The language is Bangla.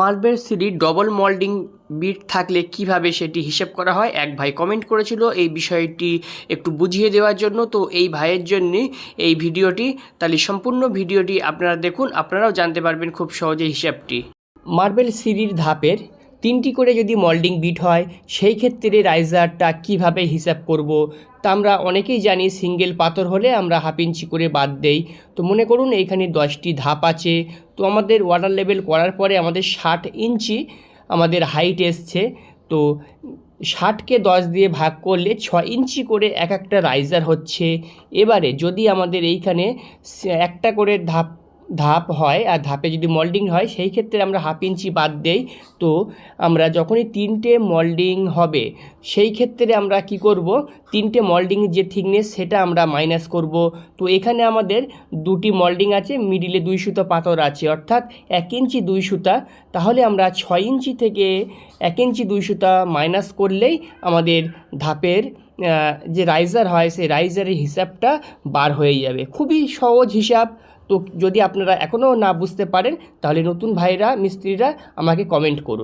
Marble CD double moulding bit থাকলে কীভাবে সেটি হিসেব করা হয়? এক ভাই কমেন্ট করেছিল, এই বিষয়টি একটু বুঝিয়ে দেওয়ার জন্য। তো এই ভাইয়ের জন্যে এই ভিডিওটি, তাহলে সম্পূর্ণ ভিডিওটি আপনারা দেখুন, আপনারাও জানতে পারবেন খুব সহজে হিসাবটি। মার্বেল সিডির ধাপের তিনটি করে যদি মল্ডিং বিট হয়, সেই ক্ষেত্রে রাইজারটা কীভাবে হিসাব করব? তা আমরা অনেকেই জানি, সিঙ্গেল পাথর হলে আমরা হাফ ইঞ্চি করে বাদ দেই। তো মনে করুন এইখানে দশটি ধাপ আছে। তো আমাদের ওয়াটার লেভেল করার পরে আমাদের ষাট ইঞ্চি আমাদের হাইট এসছে। তো ষাটকে দশ দিয়ে ভাগ করলে ছ ইঞ্চি করে এক একটা রাইজার হচ্ছে। এবারে যদি আমাদের এইখানে একটা করে ধাপ ধাপ হয় আর ধাপে যদি মল্ডিং হয়, সেই ক্ষেত্রে আমরা হাফ ইঞ্চি বাদ দেই। তো আমরা যখনই তিনটে মল্ডিং হবে, সেই ক্ষেত্রে আমরা কি করব? তিনটে মল্ডিং যে থিকনেস সেটা আমরা মাইনাস করব। তো এখানে আমাদের দুটি মল্ডিং আছে মিডিলে দুই সুতা পাথর আছে, অর্থাৎ এক ইঞ্চি দুই সুতা। তাহলে আমরা ছয় ইঞ্চি থেকে এক ইঞ্চি দুই সুতা মাইনাস করলেই আমাদের ধাপের যে রাইজার হয়, সেই রাইজারের হিসাবটা বার হয়ে যাবে। খুবই সহজ হিসাব। তো যদি আপনারা এখনও না বুঝতে পারেন, তাহলে নতুন ভাইরা, মিস্ত্রিরা আমাকে কমেন্ট করুন।